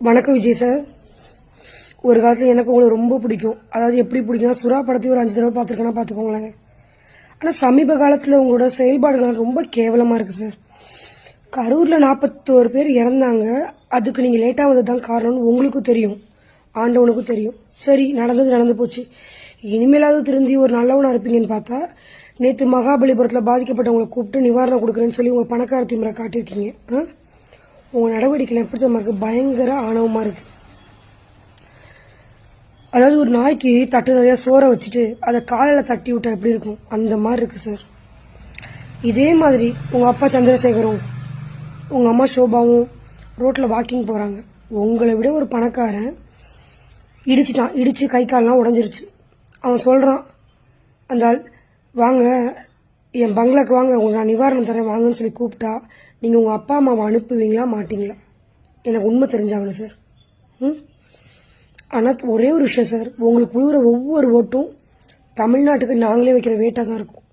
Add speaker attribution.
Speaker 1: வணக்கம் விஜய் சார் ஒரு காலத்தில் எனக்கு உங்களை ரொம்ப பிடிக்கும். அதாவது எப்படி பிடிக்கும்னா சுறா படத்தையும் ஒரு அஞ்சு தடவை பார்த்துருக்கேன்னா பார்த்துக்கோங்களேன். ஆனால் சமீப காலத்தில் உங்களோட செயல்பாடுகள் ரொம்ப கேவலமாக இருக்குது சார் கரூரில் நாற்பத்தோரு பேர் இறந்தாங்க. அதுக்கு நீங்கள் லேட்டாக வந்தது தான் காரணம்னு உங்களுக்கும் தெரியும். ஆண்டவனுக்கும் தெரியும். சரி நடந்தது நடந்து போச்சு. இனிமேலாவது திருந்தி ஒரு நல்லவனாக இருப்பீங்கன்னு பார்த்தா நேற்று மகாபலிபுரத்தில் பாதிக்கப்பட்டவங்களை கூப்பிட்டு நிவாரணம் கொடுக்குறேன்னு சொல்லி உங்கள் பணக்கார திமுறை காட்டியிருக்கீங்க. ஆ? உங்கள் நடவடிக்கை எப்படி தெரியுமா இருக்கு? பயங்கர ஆணவமாக இருக்கு. அதாவது ஒரு நாய்க்கு தட்டு நிறைய சோறை வச்சுட்டு அதை காலையில் தட்டி விட்டா எப்படி இருக்கும்? அந்த மாதிரி இருக்கு சார் இதே மாதிரி உங்கள் அப்பா சந்திரசேகரும் உங்கள் அம்மா சோபாவும் ரோட்டில் வாக்கிங் போகிறாங்க உங்களை விட ஒரு பணக்காரன் இடிச்சிட்டான். இடிச்சு கை கால்லாம் உடஞ்சிருச்சு. அவன் சொல்கிறான் அந்த ஆள் வாங்க என் பங்களாக்கு வாங்க உங்களுக்கு நான் நிவாரணம் தரேன் வாங்கன்னு சொல்லி கூப்பிட்டா நீங்கள் உங்கள் அப்பா அம்மாவை அனுப்புவீங்களா மாட்டிங்களா? எனக்கு உண்மை தெரிஞ்சாகணும் சார். ம்? ஆனால் ஒரே ஒரு விஷயம் சார். உங்களுக்கு விழுகிற ஒவ்வொரு ஓட்டும் தமிழ்நாட்டுக்கு நாங்களே வைக்கிற வேட்டாக தான் இருக்கும்.